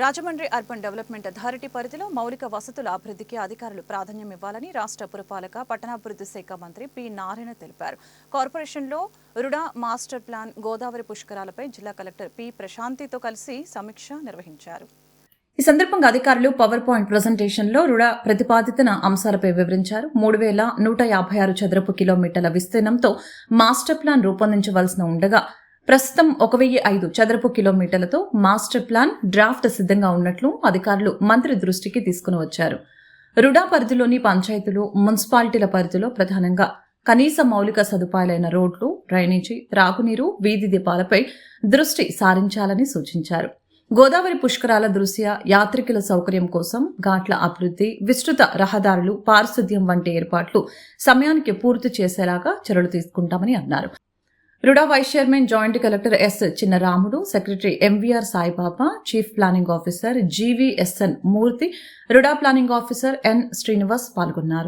Rajahmundry urban development authority పరిధిలో మౌలిక వసతుల అభివృద్ధికి అధికారులు ప్రాధాన్యం ఇవ్వాలని రాష్ట్ర పురపాలక పట్టణాభివృద్ధి శాఖ మంత్రి పి. నారాయణ తెలిపారు. కార్పొరేషన్లో రుడా మాస్టర్ ప్లాన్ గోదావరి పుష్కరాలపై జిల్లా కలెక్టర్ పి. ప్రశాంతితో కలిసి సమీక్ష నిర్వహించారు. ఈ సందర్భంగా అధికారులు పవర్ పాయింట్ ప్రజెంటేషన్లో రుణ రుడా అంశాలపై వివరించారు. మూడు వేల నూట యాభై ఆరు చదరపు కిలోమీటర్ల విస్తీర్ణంతో మాస్టర్ ప్లాన్ రూపొందించవలసిన ఉండగా ప్రస్తుతం ఒక వెయ్యి ఐదు చదరపు కిలోమీటర్లతో మాస్టర్ ప్లాన్ డ్రాఫ్ట్ సిద్ధంగా ఉన్నట్లు అధికారులు మంత్రి దృష్టికి తీసుకుని వచ్చారు. రుడా పరిధిలోని పంచాయతీలు మున్సిపాలిటీల పరిధిలో ప్రధానంగా కనీస మౌలిక సదుపాయాలైన రోడ్లు డ్రైనేజీ త్రాగునీరు వీధి దీపాలపై దృష్టి సారించాలని సూచించారు. గోదావరి పుష్కరాల దృశ్య యాత్రికుల సౌకర్యం కోసం ఘాట్ల అభివృద్ధి విస్తృత రహదారులు పారిశుద్ధ్యం వంటి ఏర్పాట్లు సమయానికి పూర్తి చేసేలాగా చర్యలు తీసుకుంటామని అన్నారు. RUDA vice chairman joint collector S Chinnaramudu secretary MVR Saibaba chief planning officer GVSN Murthy RUDA planning officer N Srinivas పాల్గొన్నారు.